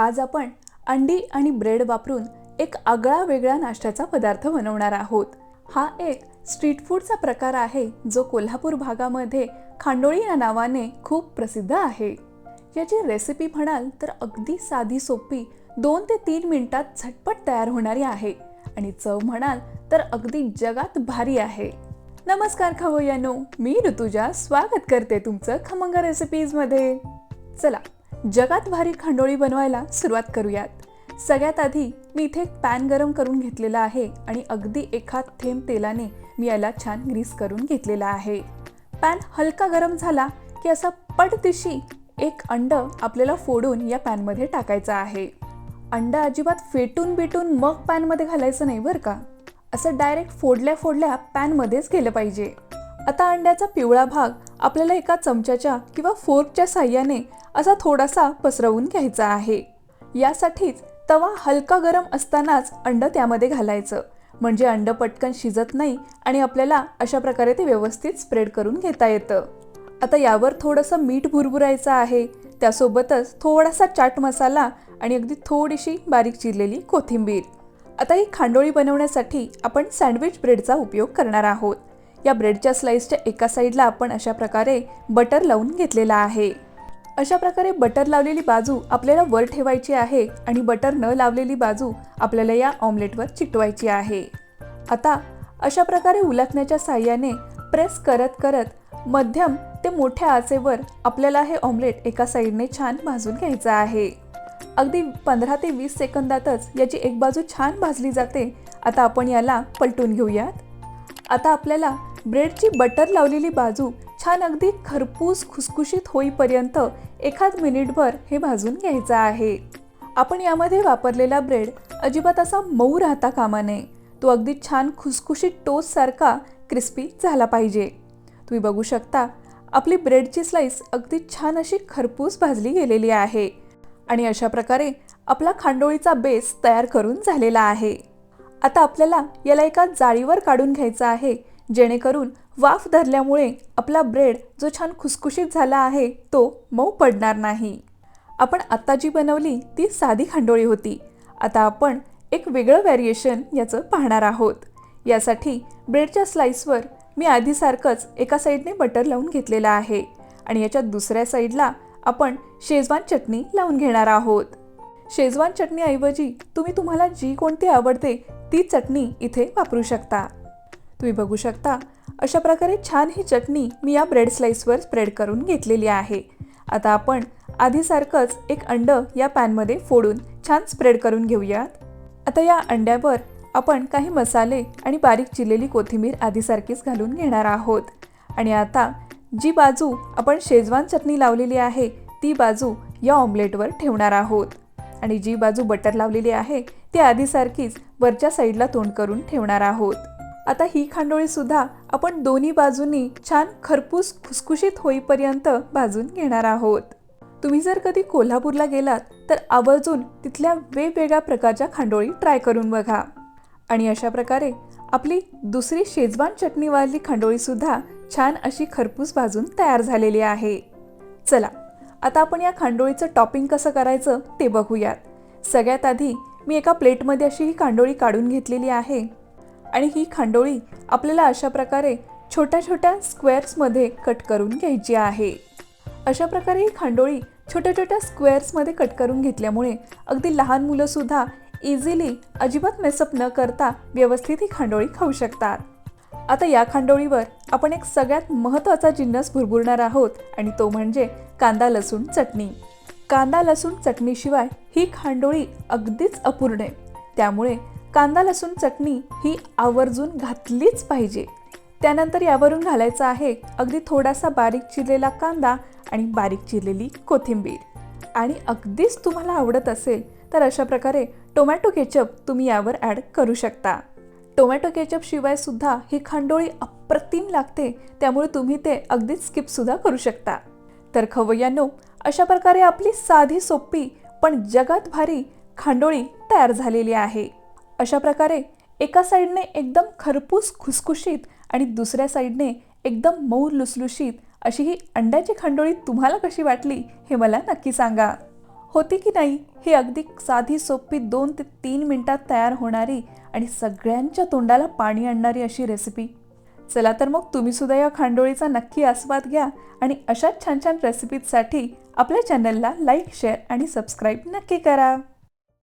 आज आपण अंडी आणि ब्रेड वापरून एक आगळा वेगळा नाश्त्याचा पदार्थ बनवणार आहोत. हा एक स्ट्रीट फूडचा प्रकार आहे जो कोल्हापूर भागामध्ये खांडोळी या नावाने खूप प्रसिद्ध आहे. याची रेसिपी म्हणाल तर अगदी साधी सोपी दोन ते तीन मिनिटात झटपट तयार होणारी आहे आणि चव म्हणाल तर अगदी जगात भारी आहे. नमस्कार खवय्यानो मी ऋतुजा. स्वागत करते तुमचं खमंग रेसिपीजमध्ये चला जगात भारी खांडोळी बनवायला सुरुवात करूयात. सगळ्यात आधी मी इथे एक पॅन गरम करून घेतलेला आहे आणि अगदी एखाद थेंब तेलाने मी याला छान ग्रीस करून घेतलेला आहे. पॅन हलका गरम झाला की असा पटदिशी एक अंड आपल्याला फोडून या पॅनमध्ये टाकायचं आहे. अंड अजिबात फेटून बिटून मग पॅनमध्ये घालायचं नाही बरं का? असं डायरेक्ट फोडल्या फोडल्या पॅनमध्येच गेलं पाहिजे. आता अंड्याचा पिवळा भाग आपल्याला एका चमच्याच्या किंवा फोर्कच्या साह्याने असा थोडासा पसरवून घ्यायचा आहे. यासाठीच तवा हलका गरम असतानाच अंड त्यामध्ये घालायचं. म्हणजे अंड पटकन शिजत नाही आणि आपल्याला अशा प्रकारे ते व्यवस्थित स्प्रेड करून घेता येतं. आता यावर थोडंसं मीठ भुरभुरायचं आहे. त्यासोबतच थोडासा चाट मसाला आणि अगदी थोडीशी बारीक चिरलेली कोथिंबीर. आता ही खांडोळी बनवण्यासाठी आपण सँडविच ब्रेडचा उपयोग करणार आहोत. या ब्रेडच्या स्लाइसच्या एका साईडला आपण अशा प्रकारे बटर लावून घेतलेला आहे. अशा प्रकारे बटर लावलेली बाजू आपल्याला वर ठेवायची आहे आणि बटर न लावलेली बाजू आपल्याला या ऑमलेटवर चिटवायची आहे. आता अशा प्रकारे उलटण्याच्या साह्याने प्रेस करत करत मध्यम ते मोठ्या आचेवर आपल्याला हे ऑमलेट एका साईडने छान भाजून घ्यायचं आहे. अगदी पंधरा ते वीस सेकंदातच याची एक बाजू छान भाजली जाते. आता आपण याला पलटून घेऊयात. आता आपल्याला ब्रेडची बटर लावलेली बाजू छान अगदी खरपूस खुसखुशीत होईपर्यंत एखाद मिनिटभर हे भाजून घ्यायचं आहे. आपण यामध्ये वापरलेला ब्रेड अजिबात असा मऊ राहता कामा नये. तो अगदी छान खुसखुशीत टोससारखा क्रिस्पी झाला पाहिजे. तुम्ही बघू शकता आपली ब्रेडची स्लाइस अगदी छान अशी खरपूस भाजली गेलेली आहे आणि अशा प्रकारे आपला खांडोळीचा बेस तयार करून झालेला आहे. आता आपल्याला याला एका जाळीवर काढून घ्यायचा आहे जेणेकरून वाफ धरल्यामुळे आपला ब्रेड जो छान खुसखुशीत झाला आहे तो मऊ पडणार नाही. आपण आत्ता जी बनवली ती साधी खांडोळी होती. आता आपण एक वेगळं व्हॅरिएशन याचं पाहणार आहोत. यासाठी ब्रेडच्या स्लाइसवर मी आधीसारखंच एका साईडने बटर लावून घेतलेलं आहे आणि याच्या दुसऱ्या साईडला आपण शेजवान चटणी लावून घेणार आहोत. शेजवान चटणीऐवजी तुम्ही तुम्हाला जी कोणती आवडते ती चटणी इथे वापरू शकता. तुम्ही बघू शकता अशा प्रकारे छान ही चटणी मी या ब्रेड स्लाईसवर स्प्रेड करून घेतलेली आहे. आता आपण आधीसारखंच एक अंड या पॅनमध्ये फोडून छान स्प्रेड करून घेऊयात. आता या अंड्यावर आपण काही मसाले आणि बारीक चिरलेली कोथिंबीर आधीसारखीच घालून घेणार आहोत. आणि आता जी बाजू आपण शेजवान चटणी लावलेली आहे ती बाजू या ऑमलेटवर ठेवणार आहोत. आणि जी बाजू बटर लावलेली आहे ती आधीसारखीच वरच्या साईडला तोंड करून ठेवणार आहोत. आता ही खांडोळी सुद्धा आपण दोन्ही बाजूंनी छान खरपूस खुसखुशीत होईपर्यंत भाजून घेणार आहोत. तुम्ही जर कधी कोल्हापूरला गेलात तर आवर्जून तिथल्या वेगवेगळ्या प्रकारच्या खांडोळी ट्राय करून बघा. आणि अशा प्रकारे आपली दुसरी शेजवान चटणीवाली खांडोळी सुद्धा छान अशी खरपूस भाजून तयार झालेली आहे. चला आता आपण या खांडोळीचं टॉपिंग कसं करायचं ते बघूयात. सगळ्यात आधी मी एका प्लेटमध्ये अशी ही खांडोळी काढून घेतलेली आहे. आणि ही खांडोळी आपल्याला अशा प्रकारे छोट्या छोट्या स्क्वेअर्समध्ये कट करून घ्यायची आहे. अशा प्रकारे ही खांडोळी छोट्या छोट्या स्क्वेअर्समध्ये कट करून घेतल्यामुळे अगदी लहान मुलंसुद्धा इझिली अजिबात मेसअप न करता व्यवस्थित ही खांडोळी खाऊ शकतात. आता या खांडोळीवर आपण एक सगळ्यात महत्त्वाचा जिन्नस भुरभुरणार आहोत आणि तो म्हणजे कांदा लसूण चटणी. कांदा लसूण चटणीशिवाय ही खांडोळी अगदीच अपूर्ण आहे. त्यामुळे कांदा लसूण चटणी ही आवर्जून घातलीच पाहिजे. त्यानंतर यावरून घालायचा आहे अगदी थोडासा बारीक चिरलेला कांदा आणि बारीक चिरलेली कोथिंबीर. आणि अगदीच तुम्हाला आवडत असेल तर अशा प्रकारे टोमॅटो केचप तुम्ही यावर ॲड करू शकता. टोमॅटो केचप शिवाय सुद्धा ही खांडोळी अप्रतिम लागते त्यामुळे तुम्ही ते अगदीच स्किपसुद्धा करू शकता. तर खवय्यानो अशा प्रकारे आपली साधी सोपी पण जगात भारी खांडोळी तयार झालेली आहे. अशा प्रकारे एका साईडने एकदम खरपूस खुसखुशीत आणि दुसऱ्या साईडने एकदम मऊ लुसलुशीत अशी ही अंड्याची खांडोळी तुम्हाला कशी वाटली हे मला नक्की सांगा. होती की नाही ही अगदी साधी सोपी दोन ते तीन मिनटात तयार होणारी आणि सगळ्यांच्या तोंडाला पाणी आणणारी अशी रेसिपी चला तर मग तुम्हीसुद्धा या खांडोळीचा नक्की आस्वाद घ्या आणि अशाच छान छान रेसिपीजसाठी आपल्या चॅनलला लाईक शेअर आणि सबस्क्राईब नक्की करा.